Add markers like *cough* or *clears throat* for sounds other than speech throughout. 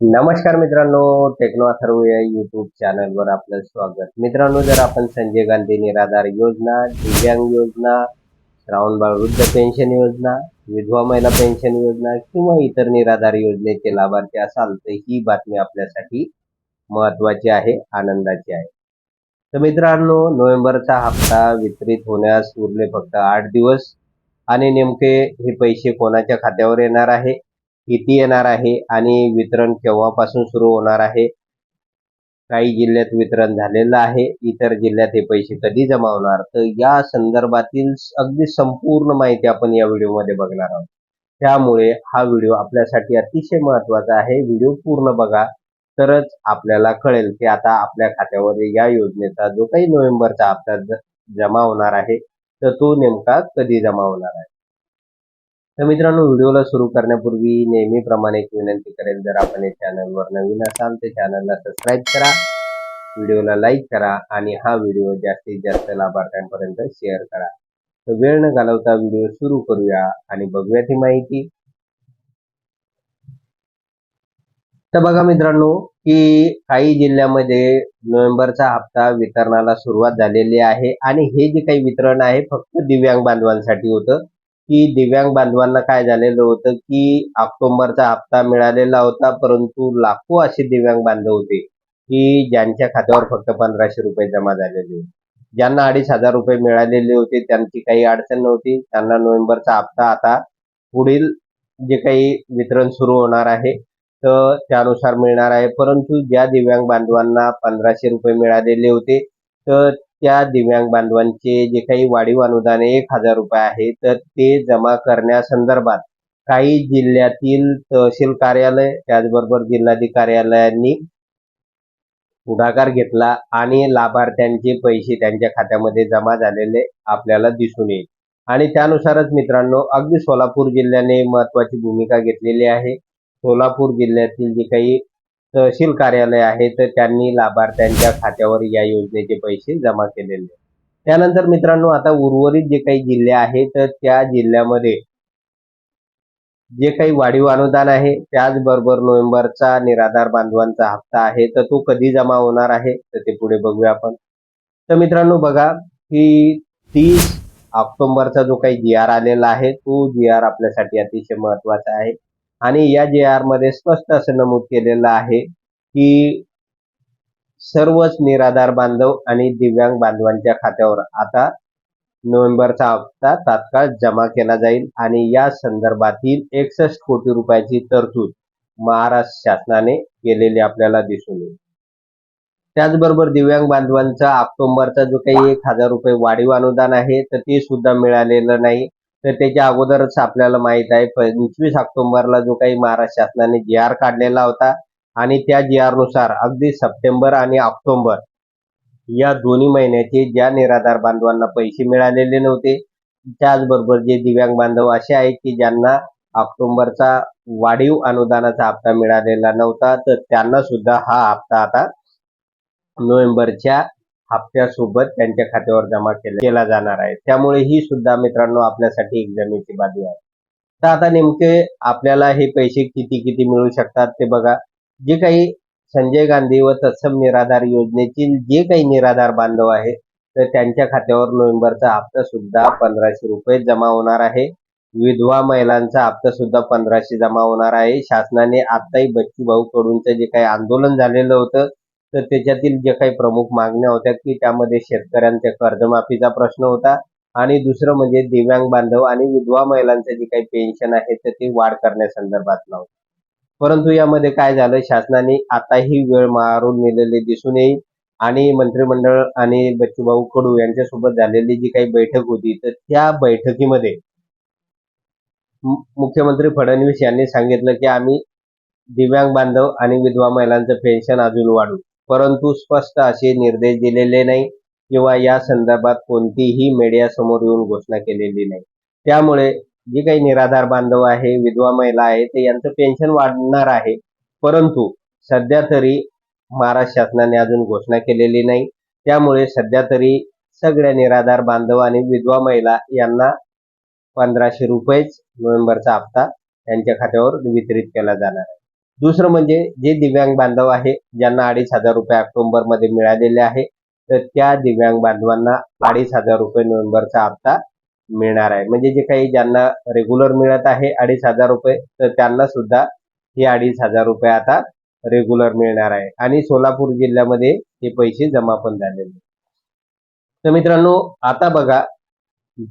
नमस्कार मित्रांनो टेक्नो अथर्व या युट्यूब चॅनलवर आपलं स्वागत. मित्रांनो जर आपण संजय गांधी निराधार योजना दिव्यांग योजना श्रावणबाळ वृद्ध पेन्शन योजना विधवा महिला पेन्शन योजना किंवा इतर निराधार योजनेचे लाभार्थी असाल तर ही बातमी आपल्यासाठी महत्वाची आहे आनंदाची आहे. तर मित्रांनो नोव्हेंबरचा हप्ता वितरित होण्यास उरले फक्त आठ दिवस. आणि नेमके हे पैसे कोणाच्या खात्यावर येणार आहे? किती येणार आहे आणि वितरण केव्हापासून सुरू होणार आहे? काही जिल्ह्यात वितरण झालेलं आहे इतर जिल्ह्यात हे पैसे कधी जमा होणार? तर या संदर्भातील अगदी संपूर्ण माहिती आपण या व्हिडिओमध्ये बघणार आहोत. त्यामुळे हा व्हिडिओ आपल्यासाठी अतिशय महत्त्वाचा आहे. व्हिडिओ पूर्ण बघा तरच आपल्याला कळेल की आता आपल्या खात्यावर या योजनेचा जो काही नोव्हेंबरचा हप्ता जमा होणार आहे तर तो नेमका कधी जमा होणार आहे? तर मित्रांनो व्हिडिओला सुरू करण्यापूर्वी नेहमीप्रमाणे एक विनंती करेल जर आपण या चॅनलवर नवीन असाल तर चॅनलला सबस्क्राईब करा व्हिडिओला लाईक करा आणि हा व्हिडिओ जास्तीत जास्त लाभार्थ्यांपर्यंत शेअर करा. तर वेळ न घालवता व्हिडिओ सुरू करूया आणि बघूया ती माहिती. तर बघा मित्रांनो की काही जिल्ह्यामध्ये नोव्हेंबरचा हप्ता वितरणाला सुरुवात झालेली आहे आणि हे जे काही वितरण आहे फक्त दिव्यांग बांधवांसाठी होतं. की दिव्यांग बांधवांना काय झालेलं होतं की ऑक्टोबरचा हप्ता मिळालेला होता परंतु लाखो असे दिव्यांग बांधव होते की ज्यांच्या खात्यावर फक्त पंधराशे रुपये जमा झालेले होते. ज्यांना अडीच हजार रुपये मिळालेले होते त्यांची काही अडचण नव्हती. त्यांना नोव्हेंबरचा हप्ता आता पुढील जे काही वितरण सुरू होणार आहे तर त्यानुसार मिळणार आहे. परंतु ज्या दिव्यांग बांधवांना पंधराशे रुपये मिळालेले होते तर त्या दिव्यांग बांधवांचे जे काही वाढीव अनुदान एक हजार रुपये आहे तर ते जमा करण्यासंदर्भात काही जिल्ह्यातील तहसील कार्यालय त्याचबरोबर जिल्हाधिकारी कार्यालयांनी पुढाकार घेतला आणि लाभार्थ्यांचे पैसे त्यांच्या खात्यामध्ये जमा झालेले आपल्याला दिसून येईल. आणि त्यानुसारच मित्रांनो अगदी सोलापूर जिल्ह्याने महत्वाची भूमिका घेतलेली आहे. सोलापूर जिल्ह्यातील जे काही तहसील कार्यालय आहे तर त्यांनी लाभार्थ्यांच्या खात्यावर या योजनेचे पैसे जमा केलेले त्यानंतर मित्रांनो आता उर्वरित जे काही जिल्हे आहेत तर त्या जिल्ह्यामध्ये जे काही वाढीव अनुदान आहे त्याचबरोबर नोव्हेंबरचा निराधार बांधवांचा हप्ता आहे तर तो कधी जमा होणार आहे तर ते पुढे बघूया आपण. तर मित्रांनो बघा की तीस ऑक्टोबरचा जो काही जी आर आलेला आहे तो जी आर आपल्यासाठी अतिशय महत्त्वाचा आहे. आणि या जे आरमध्ये स्पष्ट असं नमूद केलेलं आहे की सर्वच निराधार बांधव आणि दिव्यांग बांधवांच्या खात्यावर आता नोव्हेंबरचा हप्ता तात्काळ जमा केला जाईल आणि या संदर्भातील एकसष्ट कोटी रुपयाची तरतूद महाराष्ट्र शासनाने केलेली आपल्याला दिसून येईल. त्याचबरोबर दिव्यांग बांधवांचा ऑक्टोबरचा जो काही एक हजार रुपये वाढीव अनुदान आहे तर ते सुद्धा मिळालेलं नाही. तर त्याच्या अगोदरच आपल्याला माहीत आहे पंचवीस ऑक्टोबरला जो काही महाराष्ट्र शासनाने जी आर काढलेला होता आणि त्या जी आरनुसार अगदी सप्टेंबर आणि ऑक्टोबर या दोन्ही महिन्याचे ज्या निराधार बांधवांना पैसे मिळालेले नव्हते त्याचबरोबर जे दिव्यांग बांधव असे आहेत की ज्यांना ऑक्टोबरचा वाढीव अनुदानाचा हप्ता मिळालेला नव्हता तर त्यांना सुद्धा हा हप्ता आता नोव्हेंबरच्या हप्त्यासोबत त्यांच्या खात्यावर जमा केला जाणार आहे. त्यामुळे ही सुद्धा मित्रांनो आपल्यासाठी एक जमेची बाजू आहे. तर आता नेमके आपल्याला हे पैसे किती किती मिळू शकतात ते बघा. जे काही संजय गांधी व तत्सम निराधार योजनेतील जे काही निराधार बांधव आहे तर त्यांच्या खात्यावर नोव्हेंबरचा हप्ता सुद्धा पंधराशे रुपये जमा होणार आहे. विधवा महिलांचा हप्ता सुद्धा पंधराशे जमा होणार आहे. शासनाने आताही बच्चू भाऊ कडूनचं जे काही आंदोलन झालेलं होतं तर त्याच्यातील जे काही प्रमुख मागण्या होत्या की त्यामध्ये शेतकऱ्यांच्या कर्जमाफीचा प्रश्न होता आणि दुसरं म्हणजे दिव्यांग बांधव आणि विधवा महिलांचं जे काही पेन्शन आहे तर ते वाढ करण्यासंदर्भातला होता परंतु यामध्ये काय झालं शासनाने आताही वेळ मारून नेलेली दिसून येईल आणि मंत्रिमंडळ आणि बच्चूभाऊ कडू यांच्यासोबत झालेली जी काही बैठक होती तर त्या बैठकीमध्ये मुख्यमंत्री फडणवीस यांनी सांगितलं की आम्ही दिव्यांग बांधव आणि विधवा महिलांचं पेन्शन अजून वाढू. परंतु स्पष्ट असे निर्देश दिलेले नाही किंवा या संदर्भात कोणतीही मीडियासमोर येऊन घोषणा केलेली नाही. त्यामुळे जे काही निराधार बांधव आहे विधवा महिला आहे ते यांचं पेन्शन वाढणार आहे. परंतु सध्या तरी महाराष्ट्र शासनाने अजून घोषणा केलेली नाही. त्यामुळे सध्या तरी सगळ्या निराधार बांधव आणि विधवा महिला यांना पंधराशे रुपयेच नोव्हेंबरचा हप्ता त्यांच्या खात्यावर वितरित केला जाणार आहे. दुसरं म्हणजे जे दिव्यांग बांधव आहे ज्यांना अडीच हजार रुपये ऑक्टोबरमध्ये मिळालेले आहे तर त्या दिव्यांग बांधवांना अडीच हजार रुपये नोव्हेंबरचा हप्ता मिळणार आहे. म्हणजे जे काही ज्यांना रेग्युलर मिळत आहे अडीच हजार रुपये तर त्यांना सुद्धा हे अडीच हजार रुपये आता रेग्युलर मिळणार आहे. आणि सोलापूर जिल्ह्यामध्ये हे पैसे जमा पण झालेले तर मित्रांनो आता बघा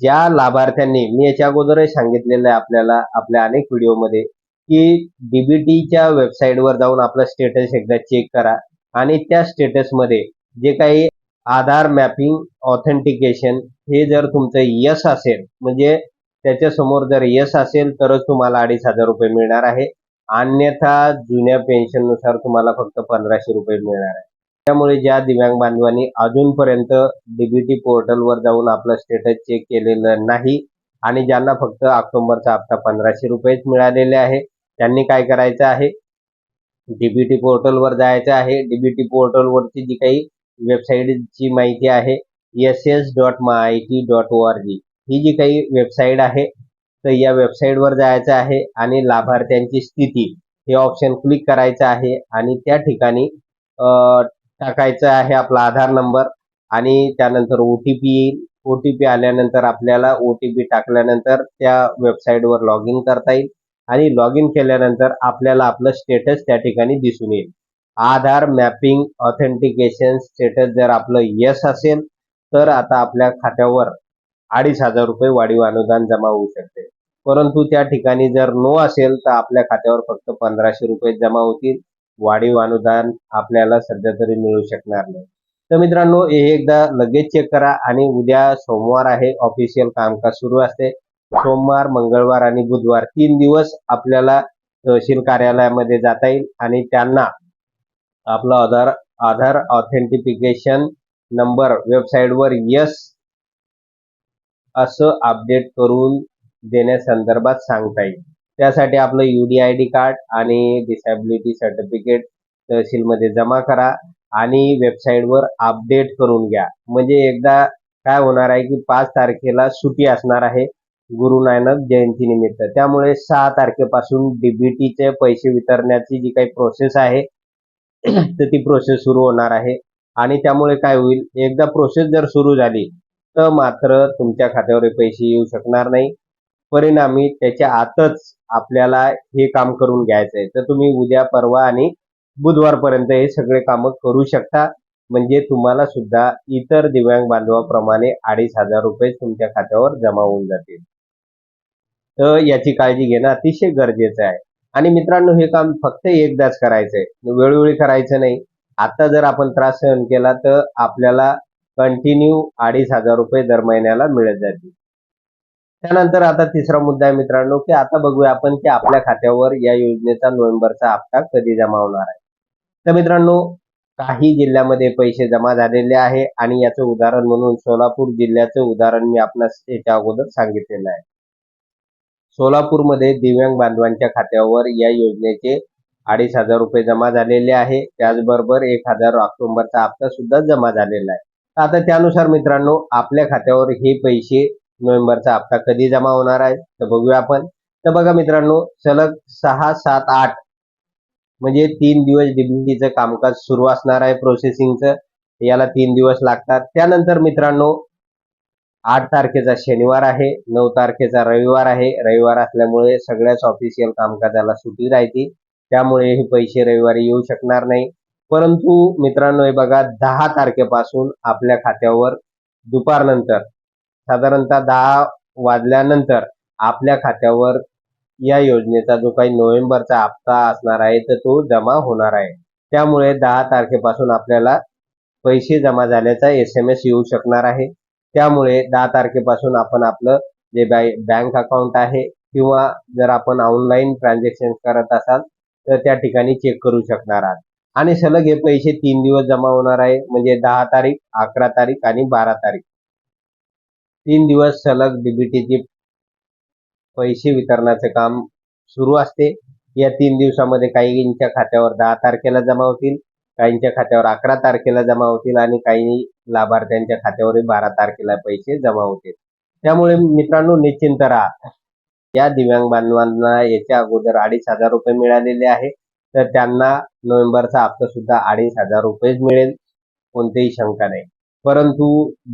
ज्या लाभार्थ्यांनी मी याच्या अगोदरही सांगितलेलं आहे आपल्याला आपल्या अनेक व्हिडिओमध्ये की डीबीटीच्या वेबसाईटवर जाऊन आपला स्टेटस एकदा चेक करा. आणि त्या स्टेटसमध्ये जे काही आधार मॅपिंग ऑथेंटिकेशन हे जर तुमचं यस असेल म्हणजे त्याच्यासमोर जर यस असेल तरच तुम्हाला अडीच हजार रुपये मिळणार आहे. अन्यथा जुन्या पेन्शननुसार तुम्हाला फक्त पंधराशे रुपये मिळणार आहे. त्यामुळे ज्या दिव्यांग बांधवांनी अजूनपर्यंत डीबीटी पोर्टलवर जाऊन आपलं स्टेटस चेक केलेलं नाही आणि ज्यांना फक्त ऑक्टोबरचा हप्ता पंधराशे रुपयेच मिळालेले आहे त्यांनी काय करायचं आहे? डीबीटी पोर्टलवर जायचं आहे डीबीटी पोर्टलवरची जी काही वेबसाईटची माहिती आहे S S dot my T dot O R G ही जी काही वेबसाईट आहे तर या वेबसाईटवर जायचं आहे आणि लाभार्थ्यांची स्थिती हे ऑप्शन क्लिक करायचं आहे आणि त्या ठिकाणी टाकायचं आहे आपला आधार नंबर आणि त्यानंतर ओ टी पी येईल. ओ टी पी आल्यानंतर आपल्याला ओ टी पी टाकल्यानंतर त्या वेबसाईटवर लॉग इन करता येईल. आणि लॉग इन केल्यानंतर आपल्याला आपलं स्टेटस त्या ठिकाणी दिसून येईल. आधार मॅपिंग ऑथेंटिकेशन स्टेटस जर आपलं यस असेल तर आता आपल्या खात्यावर अडीच हजार रुपये वाढीव अनुदान जमा होऊ शकते. परंतु त्या ठिकाणी जर नो असेल तर आपल्या खात्यावर फक्त पंधराशे रुपये जमा होतील. वाढीव अनुदान आपल्याला सध्या तरी मिळू शकणार नाही. तर मित्रांनो हे एकदा लगेच चेक करा आणि उद्या सोमवार आहे ऑफिशियल कामकाज सुरू असते. सोमवार मंगळवार आणि बुधवार तीन दिवस आपल्याला तहसील कार्यालयामध्ये जाता येईल आणि त्यांना आपला आधार आधार ऑथेंटिफिकेशन नंबर वेबसाईटवर यस असं अपडेट करून देण्यासंदर्भात सांगता येईल. त्यासाठी आपलं डी आय डी कार्ड आणि डिसॅबिलिटी सर्टिफिकेट तहसीलमध्ये जमा करा आणि वेबसाईटवर अपडेट करून घ्या. म्हणजे एकदा काय होणार आहे की पाच तारखेला सुटी असणार आहे. गुरु नानक जयंती निमित्त. त्यामुळे सहा तारखेपासून डीबीटीचे पैसे वितरण्याची जी काही प्रोसेस आहे *clears throat* तर ती प्रोसेस सुरू होणार आहे. आणि त्यामुळे काय होईल एकदा प्रोसेस जर सुरू झाली तर मात्र तुमच्या खात्यावर पैसे येऊ शकणार नाही. परिणामी त्याच्या आतच आपल्याला हे काम करून घ्यायचं आहे तर तुम्ही उद्या परवा आणि बुधवारपर्यंत हे सगळे कामं करू शकता. म्हणजे तुम्हाला सुद्धा इतर दिव्यांग बांधवाप्रमाणे अडीच हजार रुपये तुमच्या खात्यावर जमा होऊन जातील. याची काळजी घेणं अतिशय गरजेचं आहे. आणि मित्रांनो हे काम फक्त एकदाच करायचंय. वेळोवेळी करायचं नाही. आता जर आपण त्रास सहन केला तर आपल्याला कंटिन्यू अडीच हजार रुपये दर महिन्याला मिळत जातील. त्यानंतर आता तिसरा मुद्दा आहे मित्रांनो की आता बघूया आपण की आपल्या खात्यावर या योजनेचा नोव्हेंबरचा हप्ता कधी जमा होणार आहे. तर मित्रांनो काही जिल्ह्यामध्ये पैसे जमा झालेले आहे आणि याचं उदाहरण म्हणून सोलापूर जिल्ह्याचं उदाहरण मी आपणास याच्या अगोदर सांगितलेलं आहे. सोलापूरमध्ये दिव्यांग बांधवांच्या खात्यावर या योजनेचे अडीच हजार रुपये जमा झालेले आहे. त्याचबरोबर एक हजार ऑक्टोबरचा हप्ता सुद्धा जमा झालेला आहे. आता त्यानुसार मित्रांनो आपल्या खात्यावर हे पैसे नोव्हेंबरचा हप्ता कधी जमा होणार आहे? तर बघूया आपण. तर बघा मित्रांनो सलग सहा सात आठ म्हणजे तीन दिवस डीबीटीचं कामकाज सुरू असणार आहे प्रोसेसिंगचं याला तीन दिवस लागतात. त्यानंतर मित्रांनो आठ तारखेचा शनिवार आहे नऊ तारखेचा रविवार आहे. रविवार असल्यामुळे सगळ्याच ऑफिशियल कामकाजाला सुट्टी राहते. त्यामुळे हे पैसे रविवारी येऊ शकणार नाही. परंतु मित्रांनो हे बघा दहा तारखेपासून आपल्या खात्यावर दुपारनंतर साधारणतः दहा वाजल्यानंतर आपल्या खात्यावर या योजनेचा जो काही नोव्हेंबरचा हप्ता असणार आहे तर तो जमा होणार आहे. त्यामुळे दहा तारखेपासून आपल्याला पैसे जमा झाल्याचा एस एम एस येऊ शकणार आहे. त्यामुळे दहा तारखेपासून आपण आपलं जे बँक अकाउंट आहे किंवा जर आपण ऑनलाईन ट्रान्झॅक्शन करत असाल तर त्या ठिकाणी चेक करू शकणार आहात. आणि सलग हे पैसे तीन दिवस जमा होणार आहे म्हणजे दहा तारीख अकरा तारीख आणि बारा तारीख. तीन दिवस सलग डीबीटीचे पैसे वितरणाचे काम सुरू असते. या तीन दिवसामध्ये काहींच्या खात्यावर दहा तारखेला जमा होतील. काहींच्या खात्यावर अकरा तारखेला जमा होतील आणि काही लाभार्थ्यांच्या खात्यावर बारा तारखेला पैसे जमा होतील. त्यामुळे मित्रांनो निश्चिंत राहा. या दिव्यांग बांधवांना याच्या अगोदर अडीच हजार रुपये मिळालेले आहे तर त्यांना नोव्हेंबरचा हप्ता सुद्धा अडीच हजार रुपयेच मिळेल. कोणतीही शंका नाही. परंतु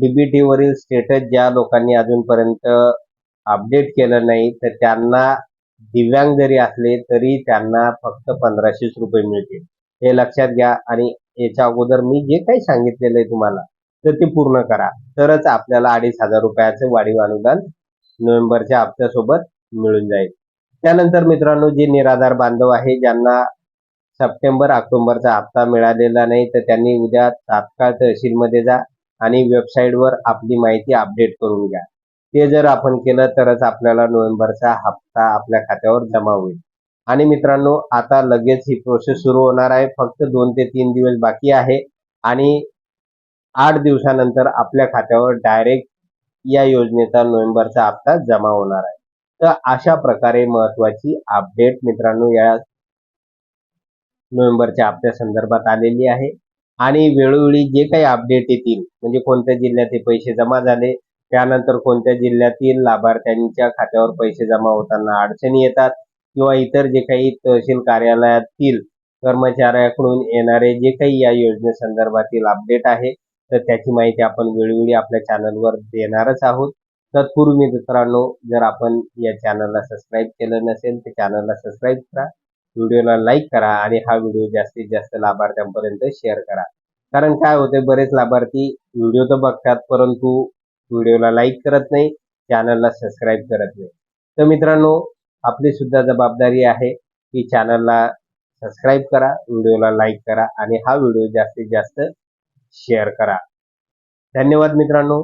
डीबीटी वरील स्टेटस ज्या लोकांनी अजूनपर्यंत अपडेट केलं नाही तर त्यांना दिव्यांग जरी असले तरी त्यांना फक्त पंधराशेच रुपये मिळतील. हे लक्षात घ्या आणि याच्या अगोदर मी जे काही सांगितलेलं आहे तुम्हाला तर ते पूर्ण करा. तरच आपल्याला अडीच हजार रुपयाचं वाढीव अनुदान नोव्हेंबरच्या हप्त्यासोबत मिळून जाईल. त्यानंतर मित्रांनो जे निराधार बांधव आहे ज्यांना सप्टेंबर ऑक्टोबरचा हप्ता मिळालेला नाही तर त्यांनी उद्या तात्काळ तहसीलमध्ये जा आणि वेबसाईटवर आपली माहिती अपडेट करून घ्या. ते जर आपण केलं तरच आपल्याला नोव्हेंबरचा हप्ता आपल्या खात्यावर जमा होईल. आणि मित्रांनो आता लगेच ही प्रोसेस सुरू होणार आहे. फक्त दोन ते तीन दिवस बाकी आहे. आणि आठ दिवसानंतर आपल्या खात्यावर डायरेक्ट या योजनेचा नोव्हेंबरचा हप्ता जमा होणार आहे. तर अशा प्रकारे महत्वाची अपडेट मित्रांनो या नोव्हेंबरच्या हप्त्या संदर्भात आलेली आहे. आणि वेळोवेळी जे काही अपडेट येतील म्हणजे कोणत्या जिल्ह्यात हे पैसे जमा झाले त्यानंतर कोणत्या जिल्ह्यातील लाभार्थ्यांच्या खात्यावर पैसे जमा होताना अडचणी येतात किंवा इतर जे काही तहसील कार्यालयातील कर्मचाऱ्याकडून येणारे जे काही या योजनेसंदर्भातील अपडेट आहे तर त्याची माहिती आपण वेळोवेळी आपल्या चॅनलवर देणारच आहोत. तत्पूर्वी मित्रांनो जर आपण या चॅनलला सबस्क्राईब केलं नसेल तर चॅनलला सबस्क्राईब करा. व्हिडिओला लाईक करा आणि हा व्हिडिओ जास्तीत जास्त लाभार्थ्यांपर्यंत शेअर करा. कारण काय होते बरेच लाभार्थी व्हिडिओ तर बघतात परंतु व्हिडिओला लाईक करत नाही चॅनलला सबस्क्राईब करत नाही. तर मित्रांनो आपली सुद्धा जबाबदारी आहे की चॅनलला सबस्क्राईब करा व्हिडिओला लाईक करा आणि हा व्हिडिओ जास्तीत जास्त शेअर करा. धन्यवाद मित्रांनो.